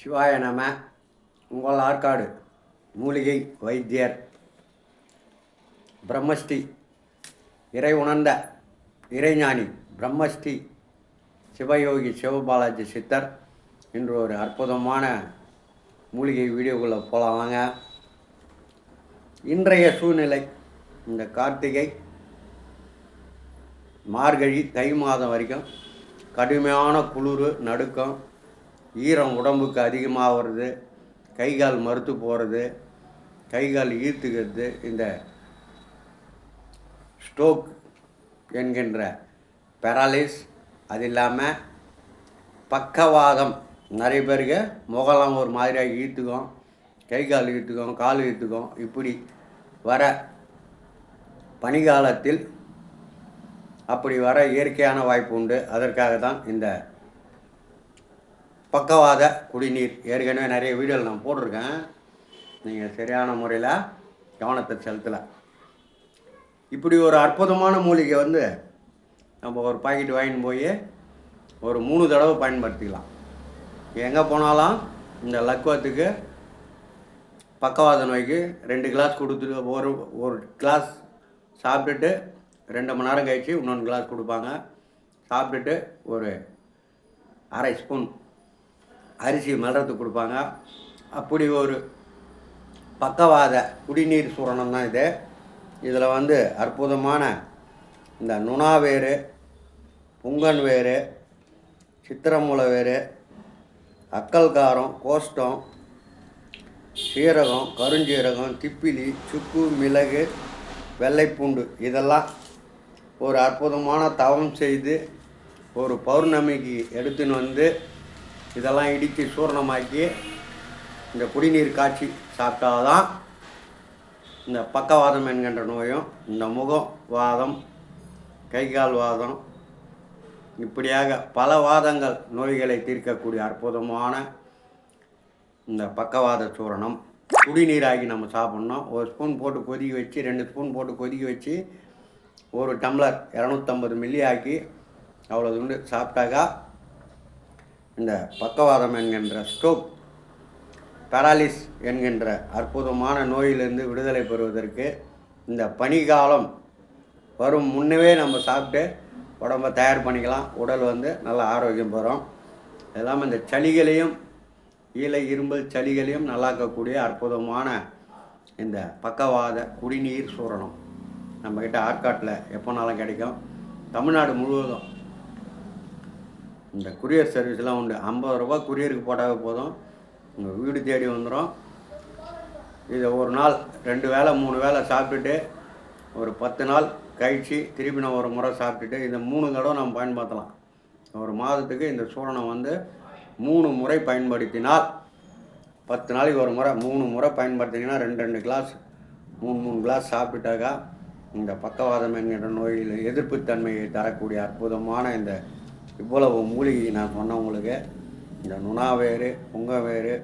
சிவாய நம. உங்கள் ஆற்காடு மூலிகை வைத்தியர் பிரம்மஸ்ரீ இறை உணர்ந்த இறைஞானி பிரம்மஸ்ரீ சிவயோகி சிவபாலாஜி சித்தர். இன்று ஒரு அற்புதமான மூலிகை வீடியோக்குள்ளே போகலாங்க இன்றைய சூழ்நிலை இந்த கார்த்திகை மார்கழி தை மாதம் வரைக்கும் கடுமையான குளிர் நடுக்கம் ஈரம் உடம்புக்கு அதிகமாகிறது கை கால் மறுத்து போகிறது கை கால் ஈர்த்துக்கிறது இந்த ஸ்ட்ரோக் என்கின்ற பெராலிஸ் அது இல்லாமல் பக்கவாதம். நிறைய பேருக்கு முகலாம் ஒரு மாதிரியாக ஈர்த்துக்கும் கை கால் ஈர்த்துக்கும் கால் ஈர்த்துக்கும். இப்படி வர பனிகாலத்தில் அப்படி வர இயற்கையான வாய்ப்பு உண்டு. அதற்காக தான் இந்த பக்கவாத குடிநீர். ஏற்கனவே நிறைய வீடியோவில் நான் போட்டிருக்கேன். நீங்கள் சரியான முறையில் கவனத்தை செலுத்தலை. இப்படி ஒரு அற்புதமான மூலிகை வந்து நம்ம ஒரு பாக்கெட் வாங்கிட்டு போய் ஒரு மூணு தடவை பயன்படுத்திக்கலாம். எங்கே போனாலும் இந்த லக்குவத்துக்கு பக்கவாத நோய்க்கு ரெண்டு கிளாஸ் கொடுத்துட்டு ஒரு ஒரு கிளாஸ் சாப்பிட்டுட்டு ரெண்டு மணி நேரம் கழிச்சு இன்னொன்று கிளாஸ் கொடுப்பாங்க. சாப்பிட்டுட்டு ஒரு அரை ஸ்பூன் அரிசி மலரத்துக்கு கொடுப்பாங்க. அப்படி ஒரு பக்கவாத குடிநீர் சூரணம் தான் இது. இதில் வந்து அற்புதமான இந்த நுணா வேறு புங்கன் வேறு சித்திரமூல வேறு அக்கல்காரம் கோஷ்டம் சீரகம் கருஞ்சீரகம் திப்பிலி சுக்கு மிளகு வெள்ளைப்பூண்டு இதெல்லாம் ஒரு அற்புதமான தவம் செய்து ஒரு பௌர்ணமிக்கு எடுத்துன்னு வந்து இதெல்லாம் இடித்து சூரணமாக்கி இந்த குடிநீர் காய்ச்சி சாப்பிட்டாதான் இந்த பக்கவாதம் என்கின்ற நோயும் இந்த முகம் வாதம் கை கால் வாதம் இப்படியாக பல வாதங்கள் நோய்களை தீர்க்கக்கூடிய அற்புதமான இந்த பக்கவாத சூரணம். குடிநீராகி நம்ம சாப்பிட்ணும். ஒரு ஸ்பூன் போட்டு கொதிக்க வச்சு ரெண்டு ஸ்பூன் போட்டு கொதிக்க வச்சு ஒரு டம்ளர் இரநூத்தம்பது மில்லி ஆக்கி அவ்வளோ துண்டு சாப்பிட்டாக்கா இந்த பக்கவாதம் என்கின்ற ஸ்ட்ரோக் பேராலிஸ் என்கின்ற அற்புதமான நோயிலிருந்து விடுதலை பெறுவதற்கு இந்த பனிகாலம் வரும் முன்னவே நம்ம சாப்பிட்டு உடம்ப தயார் பண்ணிக்கலாம். உடல் வந்து நல்லா ஆரோக்கியம் பெறும். எல்லாமே இந்த சளிகளையும் ஈலை இரும்பல் சளிகளையும் நல்லாக்கக்கூடிய அற்புதமான இந்த பக்கவாத குடிநீர் சூரணம். நம்மக்கிட்ட ஆற்காட்டில் எப்போனாலும் கிடைக்கும். தமிழ்நாடு முழுவதும் இந்த குரியர் சர்வீஸ்லாம் உண்டு. ஐம்பது ரூபா குரியருக்கு போட்டாவே போதும். உங்கள் வீடு தேடி வந்துடும் இதை ஒரு நாள் ரெண்டு வேளை மூணு வேளை சாப்பிட்டுட்டு ஒரு பத்து நாள் கழித்து திருப்பி நான் ஒரு முறை சாப்பிட்டுட்டு இந்த மூணு தடவை நம்ம பயன்படுத்தலாம். ஒரு மாதத்துக்கு இந்த சூரணம் வந்து மூணு முறை பயன்படுத்தினால் பத்து நாளைக்கு ஒரு முறை மூணு முறை பயன்படுத்தினீங்கன்னா ரெண்டு ரெண்டு கிளாஸ் மூணு மூணு கிளாஸ் சாப்பிட்டாக்கா இந்த பக்கவாதம் என்கிற நோயில் எதிர்ப்புத்தன்மையை தரக்கூடிய அற்புதமான இந்த இவ்வளவு மூலிகை நான் சொன்னவங்களுக்கு இந்த நுணாவேறு புங்கவேறு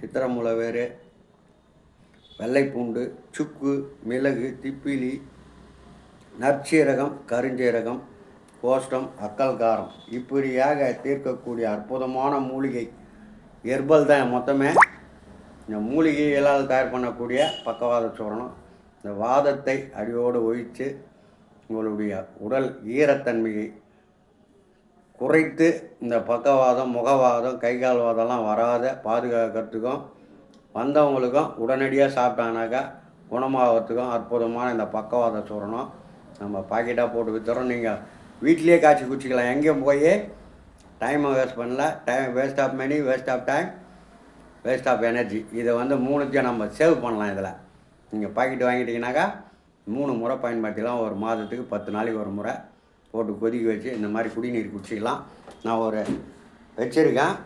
சித்திரமுளை வேறு வெள்ளைப்பூண்டு சுக்கு மிளகு திப்பிலி நற்சீரகம் கருஞ்சீரகம் கோஷ்டம் அக்கல்காரம் இப்படியாக தீர்க்கக்கூடிய அற்புதமான மூலிகை எர்பல் தான் மொத்தமே. இந்த மூலிகைகளால் தயார் பண்ணக்கூடிய பக்கவாத சூரணம் இந்த வாதத்தை அடியோடு ஒழித்து உங்களுடைய உடல் ஈரத்தன்மையை குறைத்து இந்த பக்கவாதம் முகவாதம் கை கால் வாதம்லாம் வராத பாதுகாக்கிறதுக்கும் வந்தவங்களுக்கும் உடனடியாக சாப்பிட்டானாக்கா குணமாகறதுக்கும் அற்புதமான இந்த பக்கவாத சூரணம். நம்ம பாக்கெட்டாக போட்டு விற்றுறோம் நீங்கள் வீட்லேயே காய்ச்சி குச்சிக்கலாம் எங்கேயும் போய் டைமை வேஸ்ட் பண்ணல. Time waste of money waste of time waste of energy இதை வந்து மூணுத்தையும் நம்ம சேவ் பண்ணலாம் இதில். நீங்கள் பாக்கெட் வாங்கிட்டிங்கனாக்கா மூணு முறை பயன்படுத்திக்கலாம். ஒரு மாதத்துக்கு பத்து நாளைக்கு ஒரு முறை. போட்டு கொதிக்க வச்சு இந்த மாதிரி குடிநீர் குடிச்சிக்கலாம். நான் ஒரு வச்சுருக்கேன்.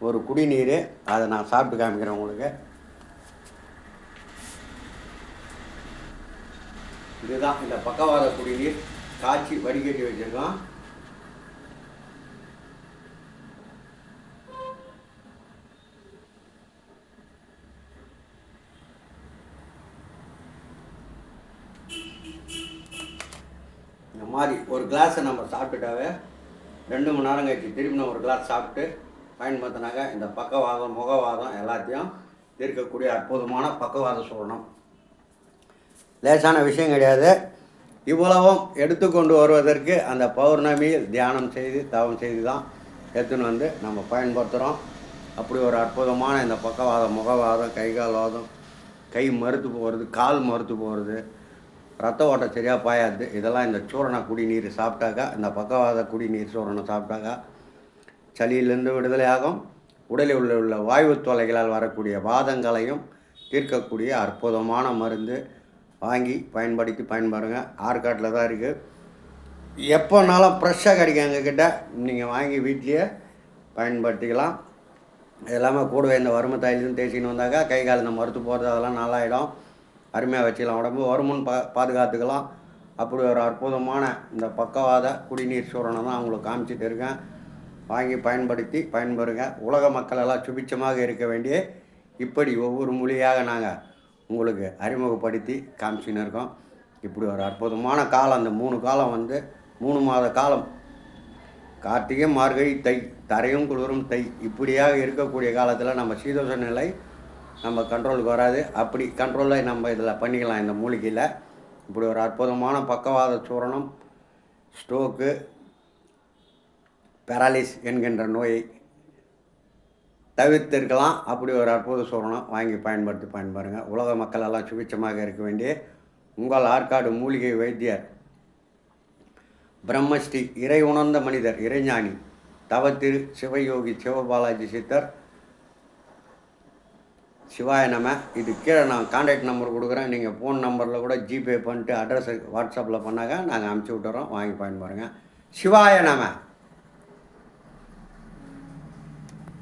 ஒரு குடிநீர். அதை நான் சாப்பிட்டு காமிக்கிறேன் உங்களுக்கு. இதுதான் இந்த பக்கவாத குடிநீர். காய்ச்சி வடிகட்டி வச்சுருக்கோம் இந்த மாதிரி ஒரு கிளாஸை நம்ம சாப்பிட்டுட்டாவே ரெண்டு மணி நேரம் கழிச்சு திரும்பி நான் ஒரு கிளாஸ் சாப்பிட்டு பயன்படுத்தினாக்க இந்த பக்கவாதம் முகவாதம் எல்லாத்தையும் தீர்க்கக்கூடிய அற்புதமான பக்கவாத சூரணம். லேசான விஷயம் கிடையாது. இவ்வளவும் எடுத்துக்கொண்டு வருவதற்கு அந்த பௌர்ணமியில் தியானம் செய்து தவம் செய்து தான் எடுத்துன்னு வந்து நம்ம பயன்படுத்துகிறோம் அப்படி ஒரு அற்புதமான இந்த பக்கவாதம் முகவாதம் கை கால் வாதம் கை மறுத்து போகிறது கால் மறுத்து போகிறது ரத்த ஓட்டம் சரியாக பாயாது. இதெல்லாம் இந்த சூரண குடிநீர் சாப்பிட்டாக்கா இந்த பக்கவாத குடிநீர் சூரணம் சாப்பிட்டாக்கா சளியிலிருந்து விடுதலையாகும் உடலில் உள்ள உள்ள வாயு தொலைகளால் வரக்கூடிய வாதங்களையும் தீர்க்கக்கூடிய அற்புதமான மருந்து வாங்கி பயன்படுத்தி பயன்படுங்க ஆற்காட்டில் தான் இருக்குது எப்போனாலும் ஃப்ரெஷ்ஷாக கிடைக்கும் எங்ககிட்ட. நீங்கள் வாங்கி வீட்லேயே பயன்படுத்திக்கலாம். எல்லாமே கூடவே இந்த வறுமை தைலம் தேசின்னு வந்தாக்கா கை கால் இந்த மறுத்து போகிறது அதெல்லாம் நல்லாயிடும் அருமையாக வச்சுக்கலாம். உடம்பு வருமுன் பா பாதுகாத்துக்கலாம். அப்படி ஒரு அற்புதமான இந்த பக்கவாத குடிநீர் சூரணம் தான் அவங்களுக்கு காமிச்சிட்டு இருக்கேன். வாங்கி பயன்படுத்தி பயன்பெறுங்க. உலக மக்களெல்லாம் சுபிச்சமாக இருக்க வேண்டிய இப்படி ஒவ்வொரு மொழியாக நாங்கள் உங்களுக்கு அறிமுகப்படுத்தி காமிச்சின்னு இருக்கோம். இப்படி ஒரு அற்புதமான காலம். அந்த மூணு காலம் வந்து மூணு மாத காலம். கார்த்திகை மார்கழி தை. தரையும் குளிரும் தை. இப்படியாக இருக்கக்கூடிய காலத்தில் நம்ம சீதோஷ நிலை நம்ம கண்ட்ரோலுக்கு வராது. அப்படி கண்ட்ரோலில் நம்ம இதில் பண்ணிக்கலாம் இந்த மூலிகையில். இப்படி ஒரு அற்புதமான பக்கவாத சூரணம் ஸ்ட்ரோக்கு பெராலிஸ் என்கின்ற நோயை தவிர்த்திருக்கலாம். அப்படி ஒரு அற்புத சூரணம் வாங்கி பயன்படுத்தி பயன்பாருங்க உலக மக்கள் எல்லாம் சுபிச்சமாக இருக்க வேண்டிய உங்கள் ஆற்காடு மூலிகை வைத்தியர் பிரம்மஸ்ரீ இறை உணர்ந்த மனிதர் இறைஞானி தவத்திரு சிவயோகி சிவபாலாஜி சித்தர் சிவாய நம்ம இது கீழே நான் காண்டாக்ட் நம்பர் கொடுக்குறேன். நீங்கள் ஃபோன் நம்பரில் கூட ஜிபே பண்ணிட்டு அட்ரஸ் வாட்ஸ்அப்பில் பண்ணாக்க நாங்கள் அனுப்பிச்சி விட்டுறோம். வாங்கி பயன்படுங்க சிவாய நம்ம